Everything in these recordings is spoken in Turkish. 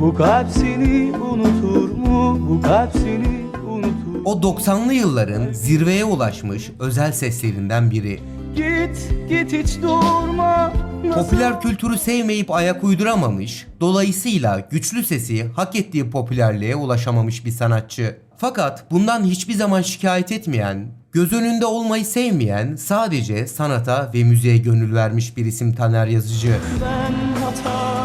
Bu kalp seni unutur mu? Bu kalp seni unutur O 90'lı yılların zirveye ulaşmış özel seslerinden biri. Git git hiç durma Nasıl Popüler kültürü sevmeyip ayak uyduramamış, dolayısıyla güçlü sesi hak ettiği popülerliğe ulaşamamış bir sanatçı. Fakat bundan hiçbir zaman şikayet etmeyen, göz önünde olmayı sevmeyen, sadece sanata ve müziğe gönül vermiş bir isim Taner Yazıcı. ben yaptıklarım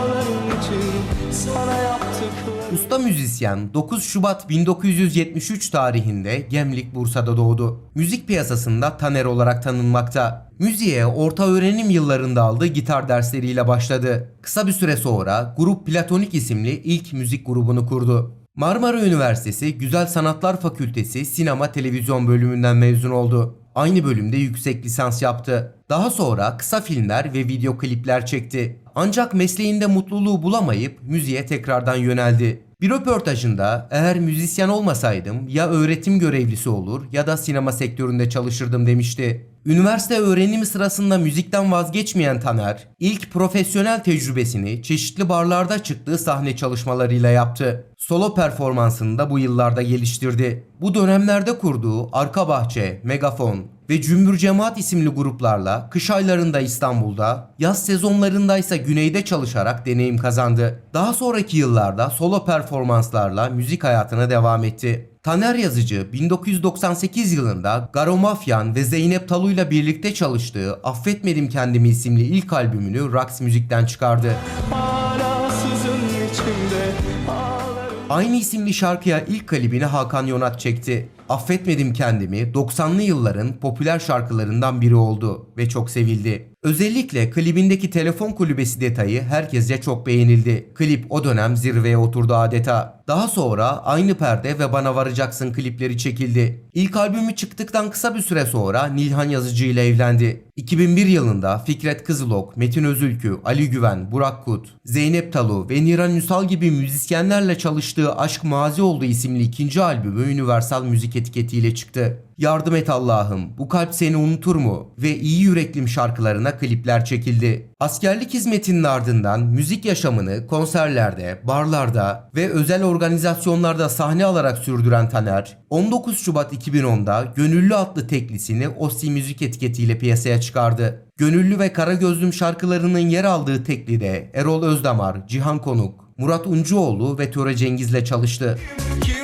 Usta müzisyen 9 Şubat 1973 tarihinde Gemlik Bursa'da doğdu. Müzik piyasasında Taner olarak tanınmakta. Müziğe orta öğrenim yıllarında aldığı gitar dersleriyle başladı. Kısa bir süre sonra Grup Platonik isimli ilk müzik grubunu kurdu. Marmara Üniversitesi Güzel Sanatlar Fakültesi Sinema Televizyon bölümünden mezun oldu. Aynı bölümde yüksek lisans yaptı. Daha sonra kısa filmler ve video klipler çekti. Ancak mesleğinde mutluluğu bulamayıp müziğe tekrardan yöneldi. Bir röportajında eğer müzisyen olmasaydım ya öğretim görevlisi olur ya da sinema sektöründe çalışırdım demişti. Üniversite öğrenimi sırasında müzikten vazgeçmeyen Taner, ilk profesyonel tecrübesini çeşitli barlarda çıktığı sahne çalışmalarıyla yaptı. Solo performansını da bu yıllarda geliştirdi. Bu dönemlerde kurduğu Arka Bahçe, Megafon ve Cümbür Cemaat isimli gruplarla kış aylarında İstanbul'da, yaz sezonlarında ise güneyde çalışarak deneyim kazandı. Daha sonraki yıllarda solo performanslarla müzik hayatına devam etti. Taner Yazıcı 1998 yılında Garo Mafyan ve Zeynep Talu'yla birlikte çalıştığı Affetmedim Kendimi isimli ilk albümünü Rax Müzik'ten çıkardı. Hala sızın içimde ağlarım Aynı isimli şarkıya ilk klibini Hakan Yonat çekti. Affetmedim kendimi 90'lı yılların popüler şarkılarından biri oldu ve çok sevildi. Özellikle klibindeki telefon kulübesi detayı herkesce çok beğenildi. Klip o dönem zirveye oturdu adeta. Daha sonra Aynı Perde ve Bana Varacaksın klipleri çekildi. İlk albümü çıktıktan kısa bir süre sonra Nilhan Yazıcı ile evlendi. 2001 yılında Fikret Kızılok, Metin Özülkü, Ali Güven, Burak Kut, Zeynep Talu ve Niran Ünsal gibi müzisyenlerle çalıştığı Aşk Mazi Oldu isimli ikinci albümü Universal Müzik etiketiyle çıktı. Yardım et Allah'ım, Bu Kalp Seni Unutur mu ve İyi Yüreklim şarkılarına klipler çekildi. Askerlik hizmetinin ardından müzik yaşamını konserlerde, barlarda ve özel organizasyonlarda sahne alarak sürdüren Taner, 19 Şubat 2010'da Gönüllü adlı teklisini Ossi Müzik etiketiyle piyasaya çıkardı. Gönüllü ve Kara Gözlüm şarkılarının yer aldığı teklide Erol Özdamar, Cihan Konuk, Murat Uncuoğlu ve Töre Cengiz'le çalıştı. Kim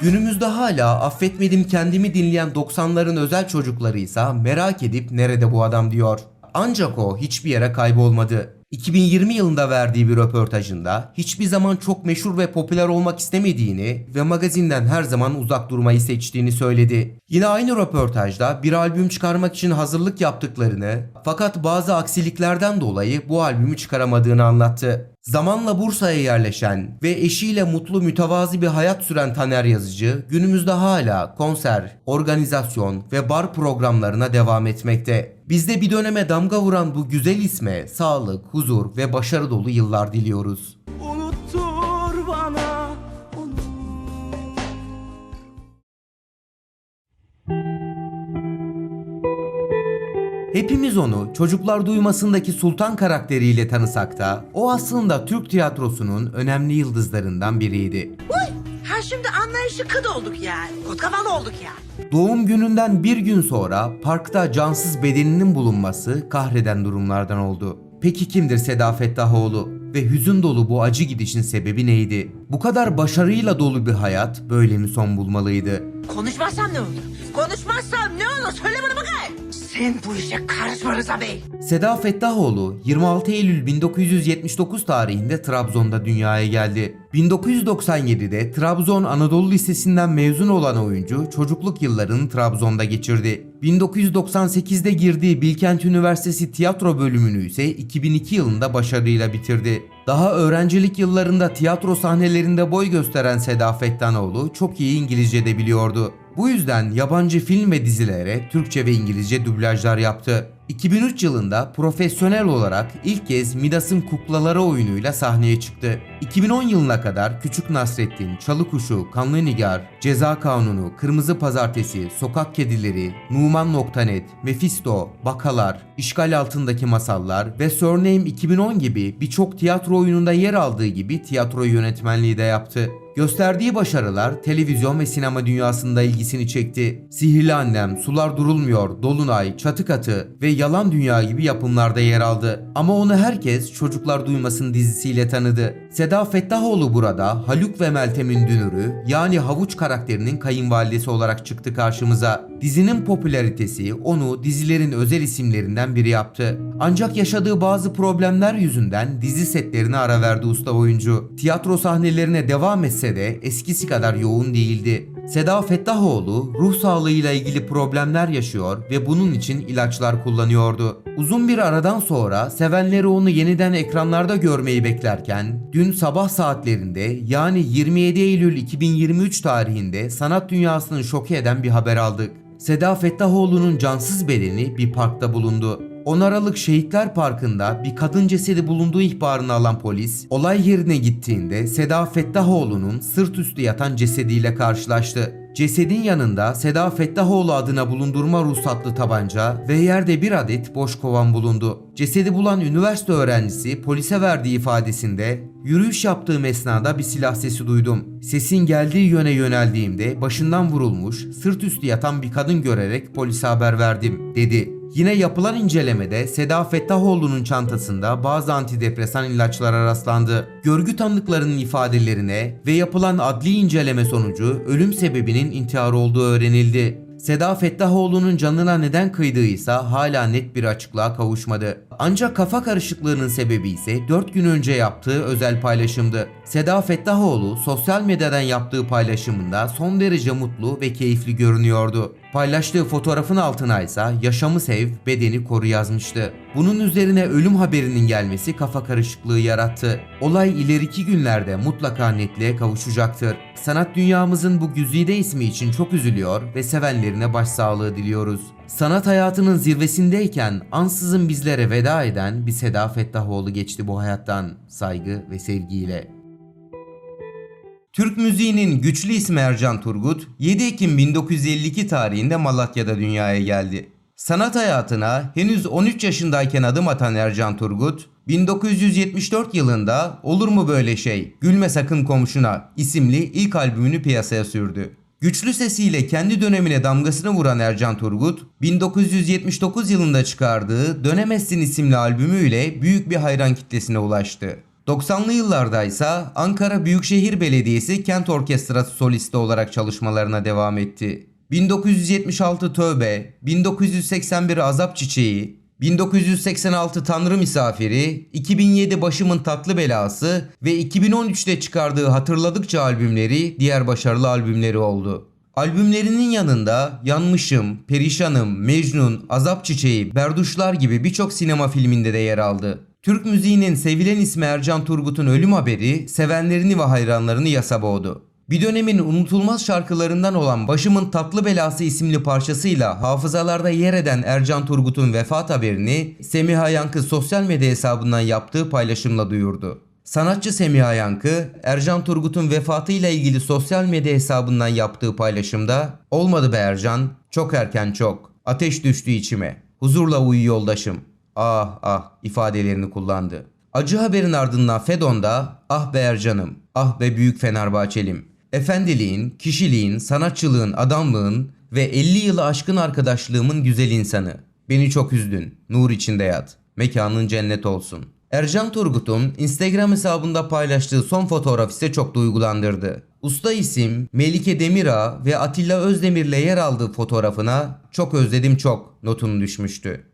Günümüzde hala affetmedim kendimi dinleyen 90'ların özel çocukları ise merak edip nerede bu adam diyor. Ancak o hiçbir yere kaybolmadı. 2020 yılında verdiği bir röportajında hiçbir zaman çok meşhur ve popüler olmak istemediğini ve magazinden her zaman uzak durmayı seçtiğini söyledi. Yine aynı röportajda bir albüm çıkarmak için hazırlık yaptıklarını fakat bazı aksiliklerden dolayı bu albümü çıkaramadığını anlattı. Zamanla Bursa'ya yerleşen ve eşiyle mutlu mütevazi bir hayat süren Taner Yazıcı günümüzde hala konser, organizasyon ve bar programlarına devam etmekte. Biz de bir döneme damga vuran bu güzel isme sağlık, huzur ve başarı dolu yıllar diliyoruz. Hepimiz onu çocuklar duymasındaki sultan karakteriyle tanısak da o aslında Türk tiyatrosunun önemli yıldızlarından biriydi. Ha şimdi anlayışı kıt olduk yani. Kot kafalı olduk yani. Doğum gününden bir gün sonra parkta cansız bedeninin bulunması kahreden durumlardan oldu. Peki kimdir Seda Fettahoğlu? Ve hüzün dolu bu acı gidişin sebebi neydi? Bu kadar başarıyla dolu bir hayat böyle mi son bulmalıydı? Konuşmazsam ne olur? Konuşmazsam ne olur? Söyle bana bakayım. Sen bu işe karışma Rıza Bey. Seda Fettahoğlu 26 Eylül 1979 tarihinde Trabzon'da dünyaya geldi. 1997'de Trabzon Anadolu Lisesi'nden mezun olan oyuncu çocukluk yıllarını Trabzon'da geçirdi. 1998'de girdiği Bilkent Üniversitesi tiyatro bölümünü ise 2002 yılında başarıyla bitirdi. Daha öğrencilik yıllarında tiyatro sahnelerinde boy gösteren Seda Fettanoğlu çok iyi İngilizce de biliyordu. Bu yüzden yabancı film ve dizilere Türkçe ve İngilizce dublajlar yaptı. 2003 yılında profesyonel olarak ilk kez Midas'ın Kuklaları oyunuyla sahneye çıktı. 2010 yılına kadar Küçük Nasrettin, Çalı Kuşu, Kanlı Nigar, Ceza Kanunu, Kırmızı Pazartesi, Sokak Kedileri, Numan.net, Mephisto, Bakalar, İşgal Altındaki Masallar ve Surname 2010 gibi birçok tiyatro oyununda yer aldığı gibi tiyatro yönetmenliği de yaptı. Gösterdiği başarılar televizyon ve sinema dünyasında ilgisini çekti. Sihirli Annem, Sular Durulmuyor, Dolunay, Çatı Katı ve Yalan Dünya gibi yapımlarda yer aldı. Ama onu herkes Çocuklar Duymasın dizisiyle tanıdı. Seda Fettahoğlu burada Haluk ve Meltem'in dünürü yani Havuç karakterinin kayınvalidesi olarak çıktı karşımıza. Dizinin popülaritesi onu dizilerin özel isimlerinden biri yaptı. Ancak yaşadığı bazı problemler yüzünden dizi setlerine ara verdi usta oyuncu. Tiyatro sahnelerine devam etse de eskisi kadar yoğun değildi. Seda Fettahoğlu ruh sağlığıyla ilgili problemler yaşıyor ve bunun için ilaçlar kullanıyordu. Uzun bir aradan sonra sevenleri onu yeniden ekranlarda görmeyi beklerken dün sabah saatlerinde yani 27 Eylül 2023 tarihinde sanat dünyasını şoke eden bir haber aldık. Seda Fettahoğlu'nun cansız bedeni bir parkta bulundu. 10 Aralık Şehitler Parkı'nda bir kadın cesedi bulunduğu ihbarını alan polis, olay yerine gittiğinde Seda Fettahoğlu'nun sırt üstü yatan cesediyle karşılaştı. Cesedin yanında Seda Fettahoğlu adına bulundurma ruhsatlı tabanca ve yerde bir adet boş kovan bulundu. Cesedi bulan üniversite öğrencisi polise verdiği ifadesinde yürüyüş yaptığım esnada bir silah sesi duydum. Sesin geldiği yöne yöneldiğimde başından vurulmuş, sırt üstü yatan bir kadın görerek polise haber verdim dedi. Yine yapılan incelemede Seda Fettahoğlu'nun çantasında bazı antidepresan ilaçlara rastlandı. Görgü tanıklarının ifadelerine ve yapılan adli inceleme sonucu ölüm sebebinin intihar olduğu öğrenildi. Seda Fettahoğlu'nun canına neden kıydığıysa hala net bir açıklığa kavuşmadı. Ancak kafa karışıklığının sebebi ise 4 gün önce yaptığı özel paylaşımdı. Seda Fettahoğlu sosyal medyadan yaptığı paylaşımında son derece mutlu ve keyifli görünüyordu. Paylaştığı fotoğrafın altına ise yaşamı sev, bedeni koru yazmıştı. Bunun üzerine ölüm haberinin gelmesi kafa karışıklığı yarattı. Olay ileriki günlerde mutlaka netliğe kavuşacaktır. Sanat dünyamızın bu güzide ismi için çok üzülüyor ve sevenlerine başsağlığı diliyoruz. Sanat hayatının zirvesindeyken ansızın bizlere veda eden bir Seda Fettahoğlu geçti bu hayattan saygı ve sevgiyle. Türk müziğinin güçlü ismi Ercan Turgut, 7 Ekim 1952 tarihinde Malatya'da dünyaya geldi. Sanat hayatına henüz 13 yaşındayken adım atan Ercan Turgut, 1974 yılında Olur mu böyle şey, Gülme Sakın Komşuna isimli ilk albümünü piyasaya sürdü. Güçlü sesiyle kendi dönemine damgasını vuran Ercan Turgut, 1979 yılında çıkardığı Dönemezsin isimli albümüyle büyük bir hayran kitlesine ulaştı. 90'lı yıllarda ise Ankara Büyükşehir Belediyesi Kent Orkestrası solisti olarak çalışmalarına devam etti. 1976 Tövbe, 1981 Azap Çiçeği, 1986 Tanrı Misafiri, 2007 Başımın Tatlı Belası ve 2013'te çıkardığı Hatırladıkça albümleri diğer başarılı albümleri oldu. Albümlerinin yanında Yanmışım, Perişanım, Mecnun, Azap Çiçeği, Berduşlar gibi birçok sinema filminde de yer aldı. Türk müziğinin sevilen ismi Ercan Turgut'un ölüm haberi sevenlerini ve hayranlarını yasa boğdu. Bir dönemin unutulmaz şarkılarından olan Başımın Tatlı Belası isimli parçasıyla hafızalarda yer eden Ercan Turgut'un vefat haberini Semiha Yankı sosyal medya hesabından yaptığı paylaşımla duyurdu. Sanatçı Semiha Yankı, Ercan Turgut'un vefatıyla ilgili sosyal medya hesabından yaptığı paylaşımda "Olmadı be Ercan, çok erken çok. Ateş düştü içime. Huzurla uyu yoldaşım. Ah ah" ifadelerini kullandı. Acı haberin ardından Fedon'da "Ah be Ercan'ım, ah be büyük Fenerbahçelim. Efendiliğin, kişiliğin, sanatçılığın, adamlığın ve 50 yılı aşkın arkadaşlığımın güzel insanı. Beni çok üzdün. Nur içinde yat. Mekanın cennet olsun. Ercan Turgut'un Instagram hesabında paylaştığı son fotoğraf ise çok duygulandırdı. Usta isim Melike Demirağ ve Atilla Özdemir'le yer aldığı fotoğrafına çok özledim çok notunu düşmüştü.